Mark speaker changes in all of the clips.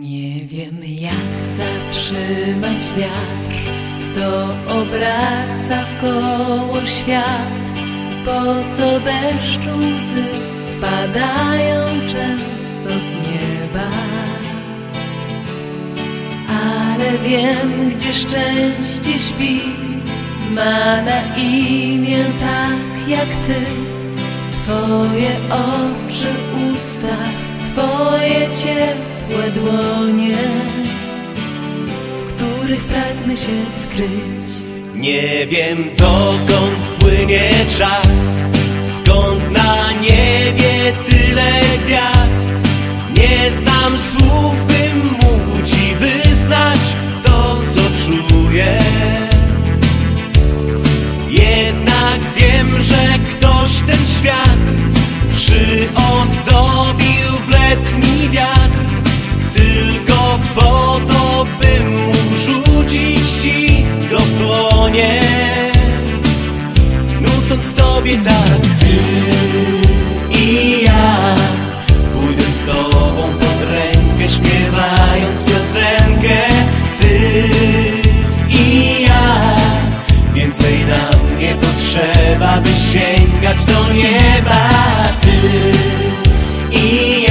Speaker 1: Nie wiem jak zatrzymać wiatr, to obraca w koło świat. Po co deszczu łzy spadają często z nieba? Ale wiem, gdzie szczęście śpi, ma na imię tak jak ty. Twoje oczy, usta, twoje ciepłe dłonie, w których pragnę się skryć.
Speaker 2: Nie wiem dokąd płynie czas Skąd na niebie tyle gwiazd Nie znam słów, bym tak. Ty i ja Pójdę z tobą pod rękę Śpiewając piosenkę. Ty i ja Więcej nam nie potrzeba By sięgać do nieba. Ty i ja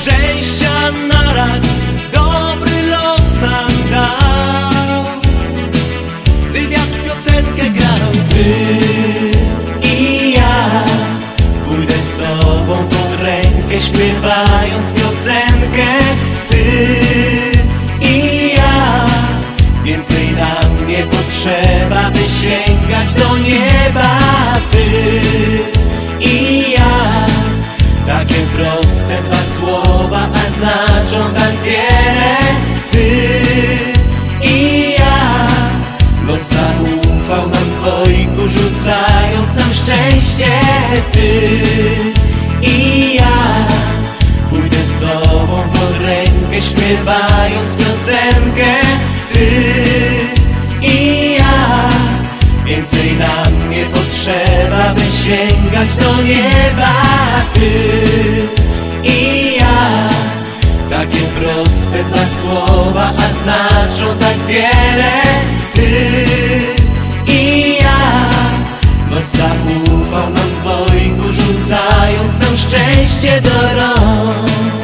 Speaker 2: szczęścia naraz Dobry los nam dał. Gdy wiatr piosenkę grał Ty i ja Pójdę z tobą pod rękę Śpiewając piosenkę Ty i ja. Więcej nam nie potrzeba, by sięgać do nieba Ty i ja Ty i ja. Pójdę z tobą pod rękę, śpiewając piosenkę Ty i ja. Więcej nam nie potrzeba, by sięgać do nieba. Ty i ja. Takie proste dwa słowa, a znaczą tak wiele. Ty i ja. Los zaufał nam dwojgu, rzucając nam szczęście do rąk